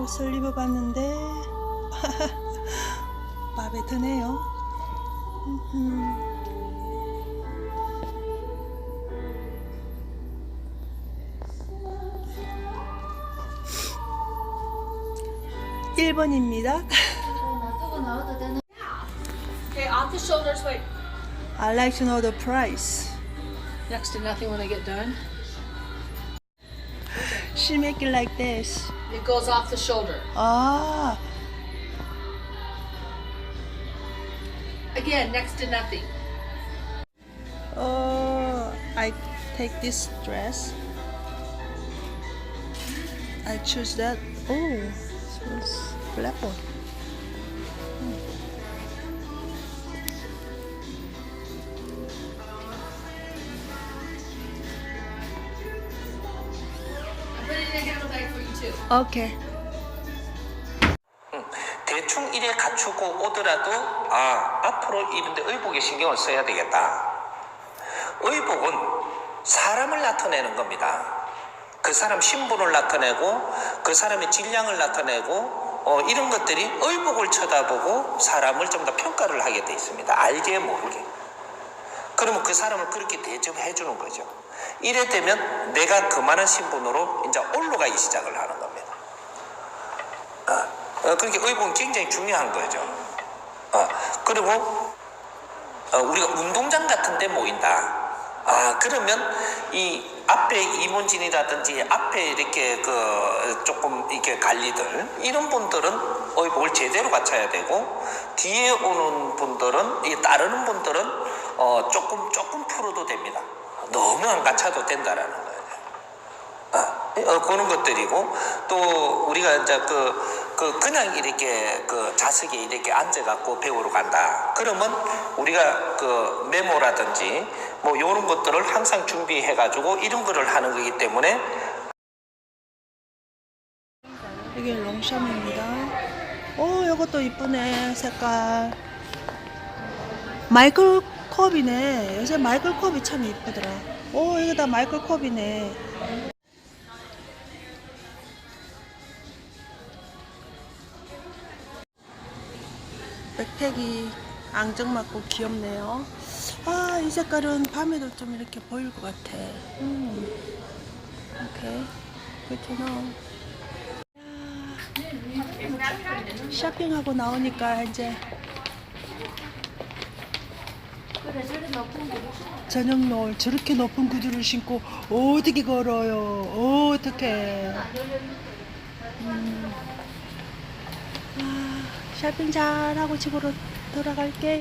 옷을 입어봤는데 마음에 드네요. 음흠. 1번입니다. 놔두고 나와도 되는. Okay, off the shoulders. Wait. I like to know the price. Next to nothing when I get done. She make it like this. It goes off the shoulder. Ah. Again, next to nothing. oh, I take this dress. I choose that. Oh, it's black one. Too. Okay. 대충 이래 갖추고 오더라도 아 앞으로 이런데 의복에 신경을 써야 되겠다. 의복은 사람을 나타내는 겁니다. 그 사람 신분을 나타내고 그 사람의 질량을 나타내고 어, 이런 것들이 의복을 쳐다보고 사람을 좀 더 평가를 하게 돼 있습니다. 알게 모르게. 그러면 그 사람을 그렇게 대접해 주는 거죠. 이래 되면 내가 그만한 신분으로 이제 올라가기 시작을 하는 겁니다. 어, 그러니까 의복은 굉장히 중요한 거죠. 어, 그리고 어, 우리가 운동장 같은 데 모인다. 아, 그러면 이 앞에 이문진이라든지 앞에 이렇게 그 조금 이렇게 관리들 이런 분들은 의복을 제대로 갖춰야 되고 뒤에 오는 분들은 이 따르는 분들은 어, 조금 조금 풀어도 됩니다. 너무 안 갖춰도 된다라는 거예요. 어, 그런 것들이고 또 우리가 이제 그, 그 그냥 이렇게 그 좌석에 이렇게 앉아갖고 배우러 간다. 그러면 우리가 그 메모라든지 뭐 이런 것들을 항상 준비해가지고 이런 거를 하는 거기 때문에 이게 롱샴입니다. 오, 이것도 이쁘네, 색깔. 마이클 컵이네. 요새 마이클 컵이 참 이쁘더라. 오, 이거 다 마이클 컵이네. 백팩이 앙증맞고 귀엽네요. 아, 이 색깔은 밤에도 좀 이렇게 보일 것 같아. 음. 오케이. 그렇구나. 쇼핑하고 나오니까 이제. 저녁 노을 저렇게 높은 구두를 신고 어떻게 걸어요? 어떻게? 음. 아, 쇼핑 잘하고 집으로 돌아갈게.